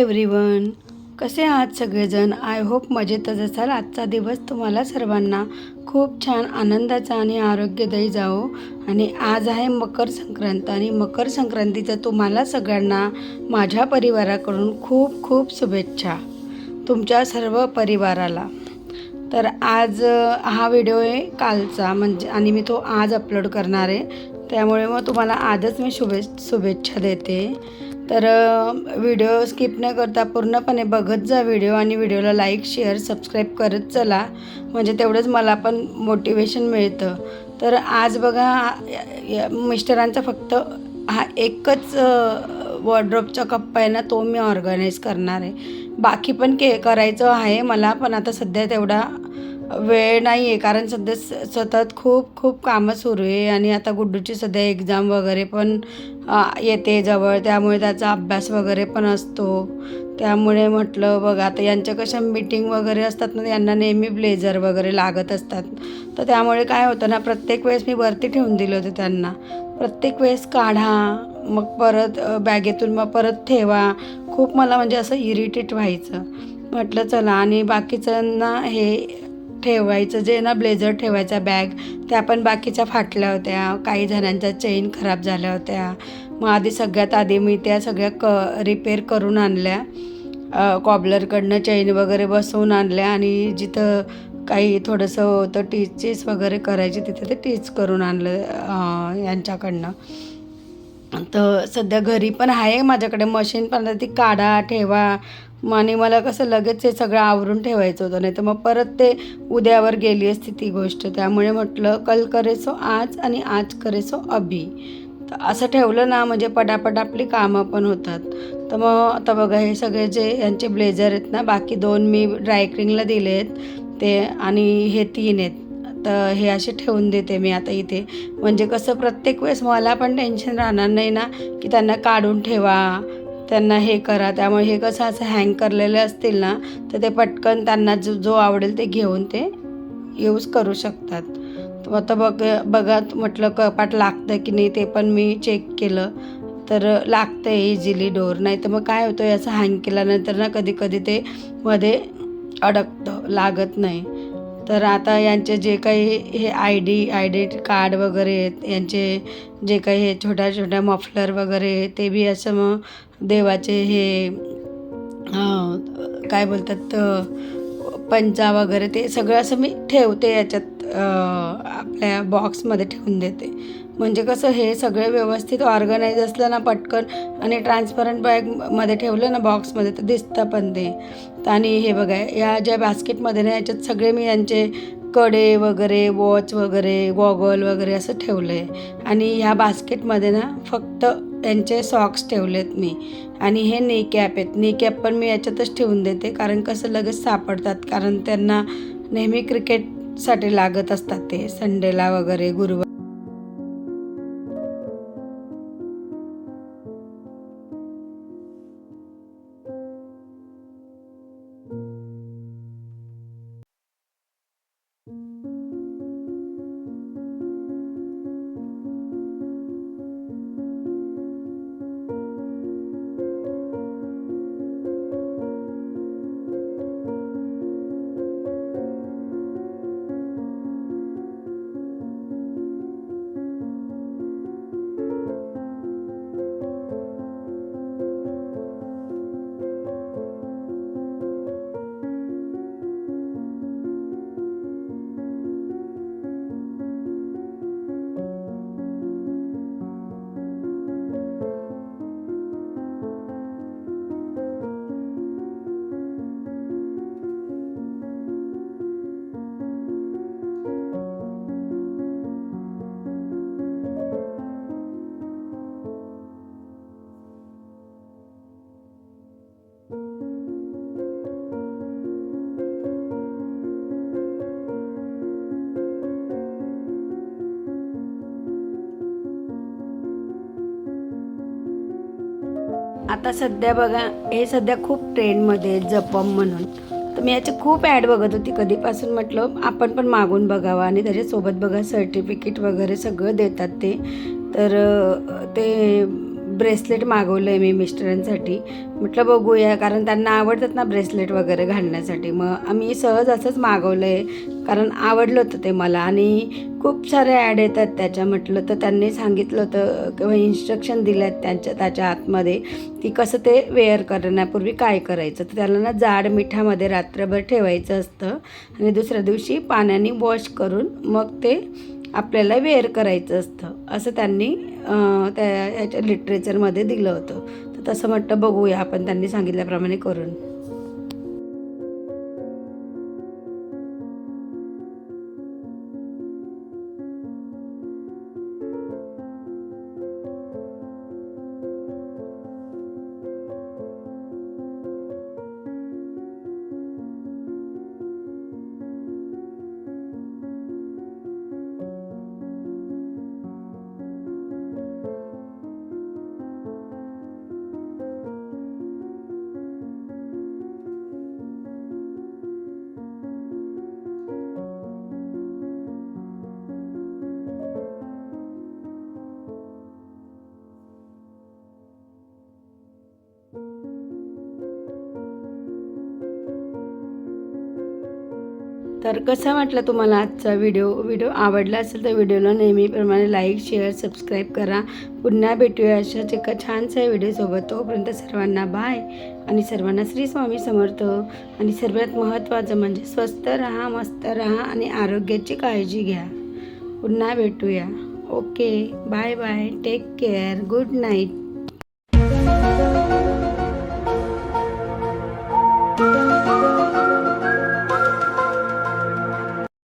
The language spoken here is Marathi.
एव्हरीवन कसे आहात सगळेजण? आय होप मजेतच असाल. आजचा दिवस तुम्हाला सर्वांना खूप छान आनंदाचा आणि आरोग्यदायी जावो. आणि आज आहे मकर संक्रांत आणि मकर संक्रांतीचा तुम्हाला सगळ्यांना माझ्या परिवाराकडून खूप खूप शुभेच्छा. तुमच्या सर्व परिवाराला. तर आज हा व्हिडिओ आहे कालचा. म्हणजे आणि मी तो आज अपलोड करणार आहे. त्यामुळे मग तुम्हाला आजच मी शुभे शुभेच्छा देते. तर व्हिडिओ स्किप न करता पूर्णपणे बघत जा व्हिडिओ आणि व्हिडिओला लाईक शेअर सबस्क्राईब करत चला. म्हणजे तेवढंच मला पण मोटिवेशन मिळतं. तर आज बघा मिस्टरांचा फक्त हा एकच वॉर्ड्रॉपचा कप्पा आहे ना तो मी ऑर्गनाईज करणार आहे. बाकी पण के करायचं आहे मला पण आता सध्या तेवढा वेळ नाही आहे कारण सध्या स सतत खूप खूप कामं सुरू आहे आणि आता गुड्डूची सध्या एक्झाम वगैरे पण येते जवळ त्यामुळे त्याचा अभ्यास वगैरे पण असतो. त्यामुळे म्हटलं बघा आता यांच्या कशा मीटिंग वगैरे असतात ना यांना नेहमी ब्लेझर वगैरे लागत असतात. तर त्यामुळे काय होतं ना प्रत्येक वेळेस मी वरती ठेवून दिले होते त्यांना. प्रत्येक वेळेस काढा मग परत बॅगेतून मग परत ठेवा. खूप मला म्हणजे असं इरिटेट व्हायचं. म्हटलं चला आणि बाकीच्यांना हे ठेवायचं जे ना ब्लेझर ठेवायचा बॅग त्या पण बाकीच्या फाटल्या होत्या. काही जणांच्या चेन खराब झाल्या होत्या. मग आधी सगळ्यात आधी मी त्या सगळ्या क रिपेअर करून आणल्या. कॉबलरकडनं चेन वगैरे बसवून आणल्या आणि जिथं काही थोडंसं होतं टीचेस वगैरे करायचे तिथे ते टीच करून आणलं यांच्याकडनं. तर सध्या घरी पण आहे माझ्याकडे मशीन पण आता ती काढा ठेवा मग आणि मला कसं लगेच हे सगळं आवरून ठेवायचं होतं. नाही तर मग परत ते उद्यावर गेली असती ती गोष्ट. त्यामुळे म्हटलं कल करेसो आज आणि आज करेसो अभी. तर असं ठेवलं ना म्हणजे पटापट आपली कामं पण होतात. तर मग आता बघा हे सगळे जे यांचे ब्लेझर आहेत ना बाकी दोन मी ड्रायक्लिंगला दिले आहेत ते आणि हे तीन आहेत. तर हे असे ठेवून देते मी आता इथे. म्हणजे कसं प्रत्येक वेळेस मला पण टेन्शन राहणार नाही ना की त्यांना काढून ठेवा. त्यांना हे करा. त्यामुळे हे कसं असं हँग करलेले असतील ना तर ते पटकन त्यांना जो जो आवडेल ते घेऊन ते यूज करू शकतात. आता बघ बघा म्हटलं कपाट लागतं की नाही ते पण मी चेक केलं. तर लागतं इझिली डोर नाही तर मग काय होतं याचं हँग केल्यानंतर ना कधी कधी ते मध्ये अडकतं लागत नाही. तर आता यांचे जे काही हे I D I D card वगैरे आहेत यांचे जे काही हे छोट्या छोट्या मफलर वगैरे ते बी असं मग देवाचे हे काय बोलतात पंचा वगैरे ते सगळं असं मी ठेवते याच्यात आपल्या बॉक्समध्ये ठेवून देते. म्हणजे कसं हे सगळे व्यवस्थित ऑर्गनाईज असलं ना पटकन आणि ट्रान्सपरंट बॅगमध्ये ठेवलं ना बॉक्समध्ये तर दिसतं पण ते. आणि हे बघा या ज्या बास्केटमध्ये ना याच्यात सगळे मी यांचे कडे वगैरे वॉच वगैरे गॉगल वगैरे असं ठेवलं आहे आणि ह्या बास्केटमध्ये ना फक्त यांचे सॉक्स ठेवलेत मी. आणि हे नी कॅप आहेत. नी कॅप पण मी याच्यातच ठेवून देते कारण कसं लगेच सापडतात. कारण त्यांना नेहमी क्रिकेटसाठी लागत असतात ते. संडेला वगैरे गुरुवार आता सध्या बघा हे सध्या खूप ट्रेंडमध्ये जपम म्हणून. तर मी याची खूप ॲड बघत होती. कधीपासून म्हटलं आपण पण मागून बघावं आणि त्याच्यासोबत बघा सर्टिफिकेट वगैरे सगळं देतात ते. तर ते ब्रेसलेट मागवलं आहे मी मिस्टरांसाठी. म्हटलं बघूया. कारण त्यांना आवडतात ना ब्रेसलेट वगैरे घालण्यासाठी. मग आम्ही सहज असंच मागवलं आहे कारण आवडलं होतं ते मला. आणि खूप सारे ॲड येतात त्याच्या. म्हटलं तर त्यांनी सांगितलं होतं किंवा इन्स्ट्रक्शन दिलं आहेत त्यांच्या त्याच्या आतमध्ये की कसं ते वेअर करण्यापूर्वी काय करायचं. तर त्याला ना जाड मिठामध्ये रात्रभर ठेवायचं असतं. आणि दुसऱ्या दिवशी पाण्याने वॉश करून मग ते आपल्याला वेअर करायचं असतं असं त्यांनी त्या ह्याच्या लिटरेचरमध्ये दिलं होतं. तर तसं म्हटलं बघूया आपण त्यांनी सांगितल्याप्रमाणे करून. तर कसं वाटलं तुम्हाला आजचा व्हिडिओ? व्हिडिओ आवडला असेल तर व्हिडिओला नेहमीप्रमाणे लाईक शेअर सबस्क्राईब करा. पुन्हा भेटूया अशाच एका छानसा व्हिडिओसोबत तोपर्यंत सर्वांना बाय आणि सर्वांना श्री स्वामी समर्थ. आणि सर्वात महत्त्वाचं म्हणजे स्वस्त राहा मस्त राहा आणि आरोग्याची काळजी घ्या. पुन्हा भेटूया. Okay bye bye take care good night